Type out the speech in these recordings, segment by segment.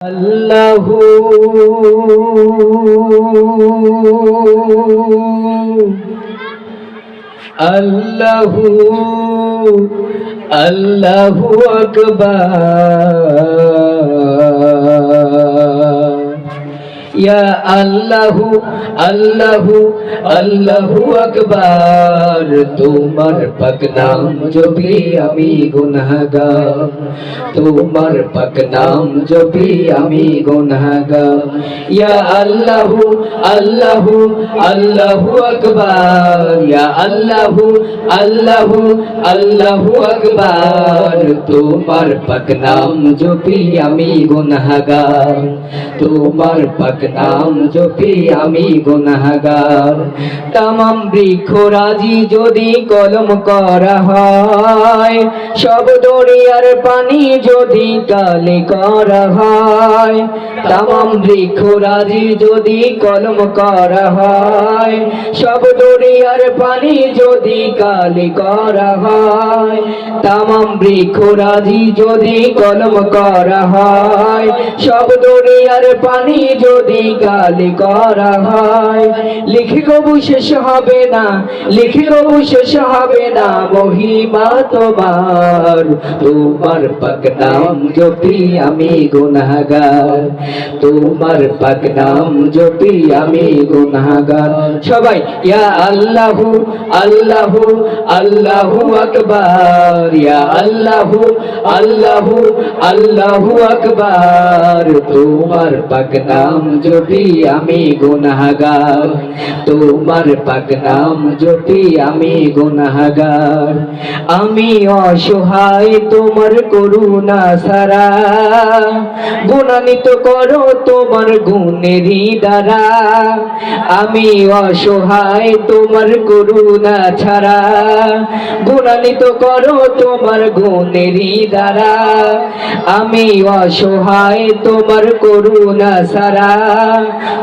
আল্লাহু আল্লাহু আল্লাহু আকবার। ইয়া আল্লাহু আল্লাহু আল্লাহু আকবার তোমার পাক নাম জপি আমি গুনাহগার তোমার পাক নাম জপি আমি গুনাহগার ইয়া আল্লাহু আল্লাহু আল্লাহু আকবার ইয়া আল্লাহু আল্লাহু আল্লাহু আকবার তোমার পাক নাম জপি আমি গুনাহগার তোমার পাক নাম জপি আমি গুনাহগার। তামাম বৃক্ষ রাজি যদি কলম করা হয়, সব দরিয়ার পানি যদি কালে করা হয়, তামাম বৃক্ষ রাজি যদি কলম করা হয়, সব দরিয়ার পানি যদি কালে করা হয়, তামাম বৃক্ষ রাজি যদি কলম করা হয়, সব দরিয়ার পানি যদি কালে করা হয়। লিখে কবু শেষ হবে না, লিখে কবু শেষ হবে না, মহিমা তোমার। তোমার পাক নাম জপি আমি গুনাহগার তোমার পাক নাম জপি আমি গুনাহগার সবাই, ইয়া আল্লাহু আল্লাহু আল্লাহু আকবার। ইয়া আল্লাহু আল্লাহু আল্লাহু আকবার। তোমার পাক নাম জপি আমি গুনাহগার, তোমার পাক নাম জপি আমি গুনাহগার, আমি অসহায় তোমার করুণা সারা গুণান্বিত করো তোমার গুণেরই দ্বারা, আমি অসহায় তোমার করুণা ছাড়া, গুণান্বিত করো তোমার গুণেরই দ্বারা, আমি অসহায় তোমার করুণা সারা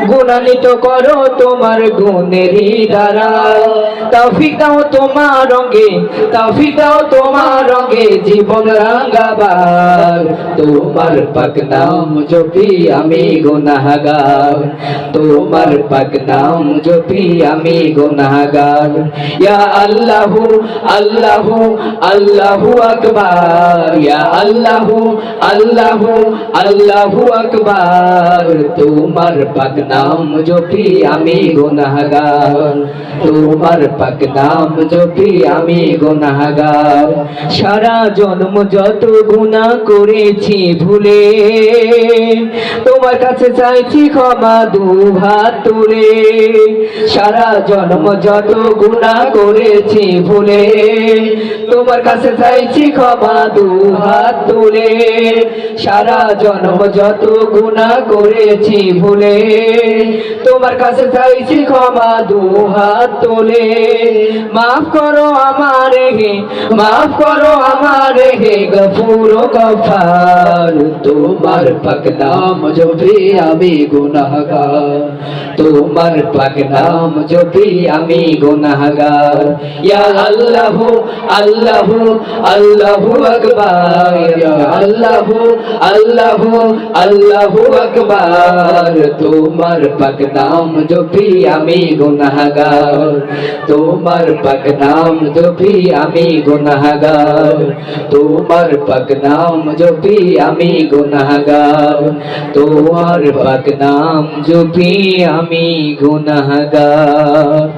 গুণান্বিত করো তোমার গুণেরই দ্বারা। তাফিক দাও তোমার রঙে, তাফিক দাও তোমার রঙে জীবন রাঙ্গাবার তোমার পাক নাম জপি আমি গুনাহগার। তোমার পাক নাম জপি আমি গুনাহগার। ইয়া আল্লাহু আল্লাহু আল্লাহু আকবার। ইয়া আল্লাহু আল্লাহু আল্লাহু আকবার। তোমার পাক নাম জপি আমি গুনাহগার। তোমার পাক নাম জপি আমি গুনাহগার। সারা জন্ম যত গুনাহ করেছি ভুলে তোমার কাছে চাইছি ক্ষমা দু হাত তুলে। সারা জন্ম যত গুণা করেছি ভুলে, তোমার কাছে চাইছি ক্ষমা দু হাত তুলে। সারা জন্ম যত গুনাহ করেছি ভুলে, তোমার কাছে চাইছি ক্ষমা দু হাত তোলে। মাফ করো আমার হে, মাফ করো আমার হে গফুর গফার। তোমার পাক নাম জপি আমি গুনাহগার। তোমার পাক নাম জপি আমি গুনাহগার। ইয়া আল্লাহ আল্লাহ আল্লাহ আকবার। ইয়া আল্লাহ আল্লাহ আল্লাহ আকবার তোমার পাক নাম জপি আমি গুনাহগার তোমার পাক নাম জপি আমি গুনাহগার তোমার পাক নাম জপি আমি গুনাহগার তোমার পাক নাম জপি আমি গুনাহগার